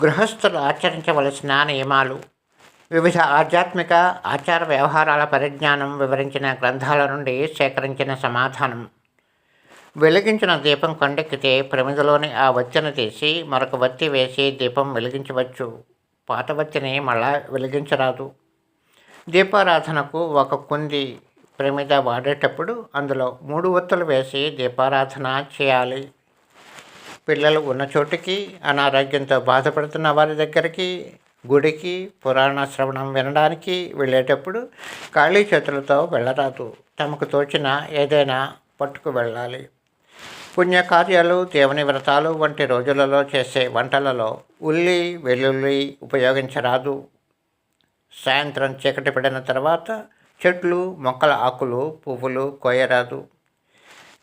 గృహస్థులు ఆచరించవలసిన నియమాలు. వివిధ ఆధ్యాత్మిక ఆచార వ్యవహారాల పరిజ్ఞానం వివరించిన గ్రంథాల నుండి సేకరించిన సమాధానం. వెలిగించిన దీపం కొండెక్కితే ప్రమిదలోని ఆ వత్తిని తీసి మరొక వత్తి వేసి దీపం వెలిగించవచ్చు. పాత వత్తిని మళ్ళా వెలిగించరాదు. దీపారాధనకు ఒక కుంది ప్రమిద వాడేటప్పుడు అందులో మూడు ఒత్తులు వేసి దీపారాధన చేయాలి. పిల్లలు ఉన్న చోటికి అనారోగ్యంతో బాధపడుతున్న వారి దగ్గరికి గుడికి పురాణ శ్రవణం వినడానికి వెళ్ళేటప్పుడు ఖాళీ చేతులతో వెళ్ళరాదు. తమకు తోచిన ఏదైనా పట్టుకు వెళ్ళాలి. పుణ్యకార్యాలు దేవుని వ్రతాలు వంటి రోజులలో చేసే వంటలలో ఉల్లి వెల్లుల్లి ఉపయోగించరాదు. సాయంత్రం చీకటి పడిన తర్వాత చెట్లు మొక్కల ఆకులు పువ్వులు కోయరాదు.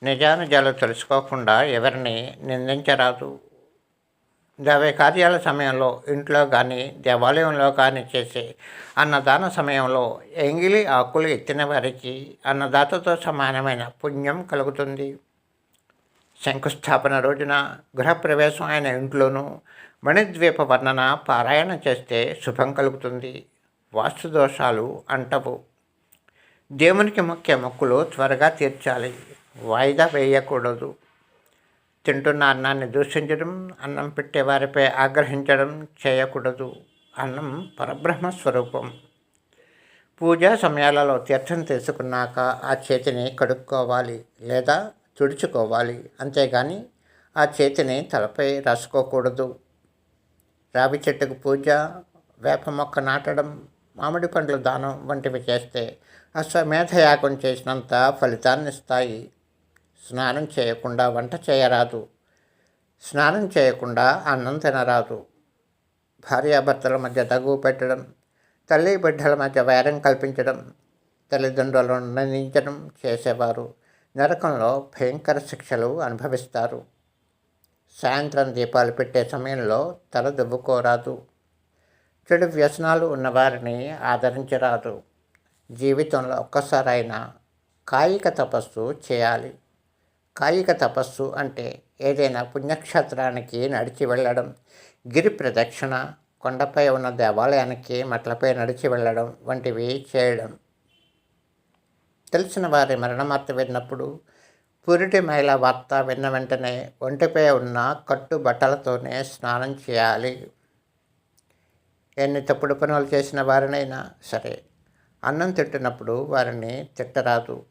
నిజానిజాలు తెలుసుకోకుండా ఎవరిని నిందించరాదు. దైవ కార్యాల సమయంలో ఇంట్లో కానీ దేవాలయంలో కానీ చేసే అన్నదాన సమయంలో ఎంగిలి ఆకులు ఎత్తిన వారికి అన్నదాతతో సమానమైన పుణ్యం కలుగుతుంది. శంకుస్థాపన రోజున గృహప్రవేశం అయిన ఇంట్లోనూ మణిద్వీప వర్ణన పారాయణ చేస్తే శుభం కలుగుతుంది. వాస్తు దోషాలు అంటవు. దేవునికి ముఖ్య మొక్కులు త్వరగా తీర్చాలి. వాయిదా వేయకూడదు. తింటున్న అన్నాన్ని దూషించడం అన్నం పెట్టే వారిపై ఆగ్రహించడం చేయకూడదు. అన్నం పరబ్రహ్మ స్వరూపం. పూజా సమయాలలో తీర్థం తీసుకున్నాక ఆ చేతిని కడుక్కోవాలి లేదా తుడుచుకోవాలి. అంతేగాని ఆ చేతిని తలపై రాసుకోకూడదు. రావి చెట్టుకు పూజ వేప మొక్క నాటడం మామిడి పండ్ల దానం వంటివి చేస్తే అశ్వమేధయాగం చేసినంత ఫలితాన్ని ఇస్తాయి స్నానం చేయకుండా వంట చేయరాదు. స్నానం చేయకుండా అన్నం తినరాదు. భార్యాభర్తల మధ్య తగువ పెట్టడం తల్లి బిడ్డల మధ్య వైరం కల్పించడం తల్లిదండ్రులను నిందించడం చేసేవారు. నరకంలో భయంకర శిక్షలు అనుభవిస్తారు. సాయంత్రం దీపాలు పెట్టే సమయంలో తల దువ్వుకోరాదు. చెడు వ్యసనాలు ఉన్నవారిని ఆదరించరాదు. జీవితంలో ఒక్కసారైనా కాయిక తపస్సు చేయాలి. కాయిక తపస్సు అంటే ఏదైనా పుణ్యక్షేత్రానికి నడిచి వెళ్ళడం గిరి ప్రదక్షిణ కొండపై ఉన్న దేవాలయానికి మట్లపై నడిచి వెళ్ళడం వంటివి చేయడం. తెలిసిన వారి మరణవార్త విన్నప్పుడు పురిటి మహిళ వార్త విన్న వెంటనే ఒంటిపై ఉన్న కట్టు బట్టలతోనే స్నానం చేయాలి. ఎన్ని తప్పుడు పనులు చేసిన వారినైనా సరే అన్నం తిట్టినప్పుడు వారిని తిట్టరాదు.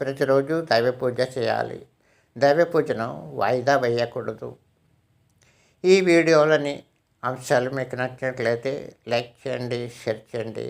ప్రతిరోజు దైవ పూజ చేయాలి. దైవ పూజను వాయిదా వేయకూడదు. ఈ వీడియోలని అంశాలు మీకు నచ్చినట్లయితే లైక్ చేయండి షేర్ చేయండి.